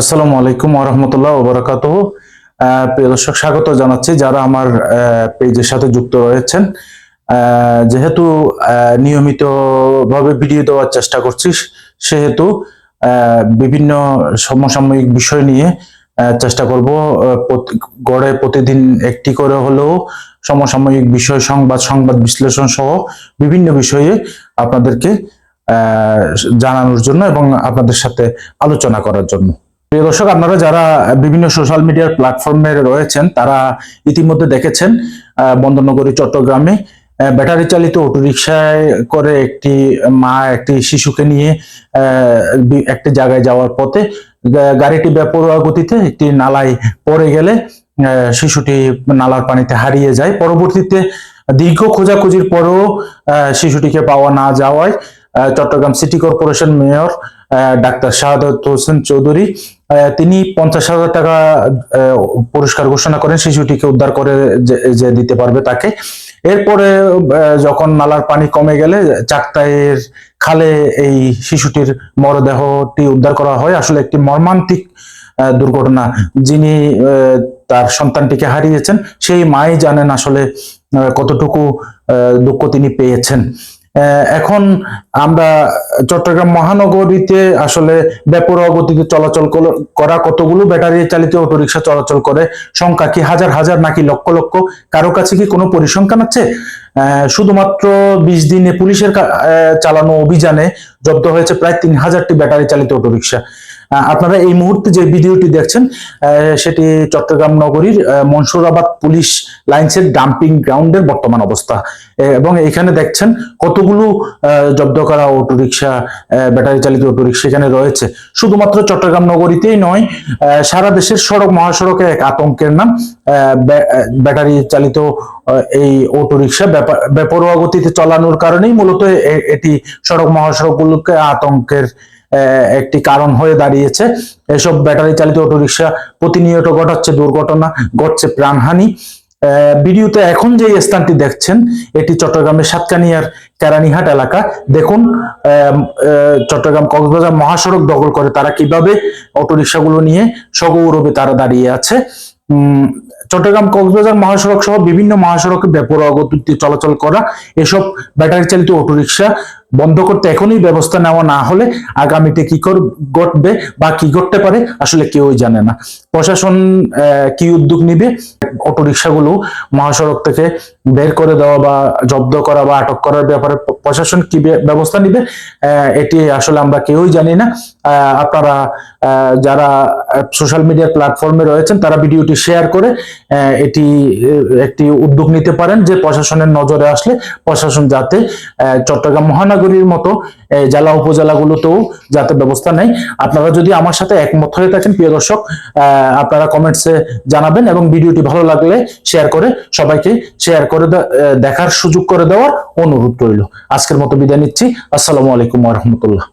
আসসালামু আলাইকুম ওরহমতুল্লাহ ওবরাকাত প্রিয় দর্শক, স্বাগত জানাচ্ছি যারা আমার পেজের সাথে যুক্ত রয়েছেন। যেহেতু নিয়মিত ভাবে ভিডিও দেওয়ার চেষ্টা করছি, সেহেতু বিভিন্ন সমসাময়িক বিষয় নিয়ে চেষ্টা করব গড়ে প্রতিদিন একটি করে হলেও সমসাময়িক বিষয়, সংবাদ সংবাদ বিশ্লেষণ সহ বিভিন্ন বিষয়ে আপনাদেরকে জানানোর জন্য এবং আপনাদের সাথে আলোচনা করার জন্য। প্রিয় দর্শক, আপনারা যারা বিভিন্ন সোশ্যাল মিডিয়ার প্ল্যাটফর্মে রয়েছেন, তারা ইতিমধ্যে দেখেছেন বন্দরনগরী, চট্টগ্রামে ব্যাটারি চালিত অটোরিকশায় করে একটি মা, একটি শিশুকে নিয়ে একটি জায়গায় যাওয়ার পথে গাড়িটি বেপরোয়া গতিতে একটি নালায় পড়ে গেলে শিশুটি নালার পানিতে হারিয়ে যায়। পরবর্তীতে দীর্ঘ খোঁজাখুঁজির পরেও শিশুটিকে পাওয়া না যাওয়ায় Chittagong city corporation mayor doctor Shahadat Hossain Chowdhury তিনি পঞ্চাশ হাজার টাকা পুরস্কার ঘোষণা করেন, শিশুটিকে উদ্ধার করে যে- দিতে পারবে তাকে। এরপরে যখন নালার পানি কমে গেলে চাকতাইয়ের খালে এই শিশুটির মরদেহটি উদ্ধার করা হয়, আসলে একটি মর্মান্তিক দুর্ঘটনা। যিনি তার সন্তানটিকে হারিয়েছেন, সেই মাই জানেন আসলে কতটুকু দুঃখ তিনি পেয়েছেন। এখন আমরা চট্টগ্রাম মহানগরীতে আসলে বেপরোয়া গতিতে চলাচল করা কতগুলো ব্যাটারি চালিত অটোরিকশা চলাচল করে? সংখ্যা কি হাজার হাজার নাকি লক্ষ লক্ষ? কারও কাছে কি কোনো পরিসংখ্যান আছে? শুধুমাত্র বিশ দিনে পুলিশের চালানো অভিযানে জব্দ হয়েছে প্রায় তিন হাজারটি ব্যাটারি চালিত অটোরিকশা। আপনারা এই মুহূর্তে যে ভিডিওটি দেখছেন সেটি চট্টগ্রাম নগরীর মনসুরাবাদ পুলিশ লাইন্সের ডাম্পিং গ্রাউন্ডের বর্তমান অবস্থা। এবং এখানে দেখছেন কতগুলো জব্দ করা অটোরিকশা ব্যাটারি চালিত অটোরিকশা এখানে রয়েছে। শুধুমাত্র চট্টগ্রাম নগরীতেই নয় সারা দেশের সড়ক, মহাসড়কে এক আতঙ্কের নাম ব্যাটারি চালিত এই অটোরিকশা বেপরোয়া গতিতে চালানোর কারণেই মূলত এটি সড়ক, মহাসড়কগুলোকে আতঙ্কের একটি কারণ হয়ে দাঁড়িয়েছে। এসব ব্যাটারি চালিত অটোরিকশা প্রতিনিয়ত ঘটাচ্ছে দুর্ঘটনা, ঘটছে প্রাণহানি। ভিডিওতে এখন যে স্থানটি দেখছেন, এটি চট্টগ্রামের সাতকানিয়ার কেরানীহাট এলাকা। দেখুন চট্টগ্রাম কক্সবাজার মহাসড়ক দখল করে তারা কীভাবে অটোরিকশাগুলো নিয়ে সগৌরবে তারা দাঁড়িয়ে আছে। চট্টগ্রাম, কক্সবাজার মহাসড়ক সহ বিভিন্ন মহাসড়কে বেপরোয়া গতিতে চলাচল করা এসব ব্যাটারি চালিত অটোরিকশা বন্ধ করতে এখনই ব্যবস্থা নেওয়া না হলে আগামীতে কি কর, ঘটবে বা কি ঘটতে পারে আসলে কেউই জানে না। প্রশাসন কি উদ্যোগ নিবে? অটোরিকশাগুলো মহাসড়ক থেকে বের করে দেওয়া বা জব্দ করা বা আটক করার ব্যাপারে প্রশাসন কি ব্যবস্থা নিবে? এটি আসলে আমরা কেউই জানি না। আপনারা যারা সোশ্যাল মিডিয়া প্ল্যাটফর্মে রয়েছেন, তারা ভিডিওটি শেয়ার করে এটি একটি উদ্যোগ নিতে পারেন যে প্রশাসনের নজরে আসলে প্রশাসন যাতে চট্টগ্রাম মহানগরীর মতো জেলা উপজেলাগুলোতেও যাতে ব্যবস্থা নেয়। আপনারা যদি আমার সাথে একমত হয়ে থাকেন, প্রিয় দর্শক আপনারা কমেন্টসে জানাবেন এবং ভিডিওটি ভালো লাগলে শেয়ার করে সবাইকে শেয়ার করে দেখার সুযোগ করে দেওয়ার অনুরোধ রইল। আজকের মতো বিদায় নিচ্ছি। আসসালামু আলাইকুম রহমতুল্লাহ।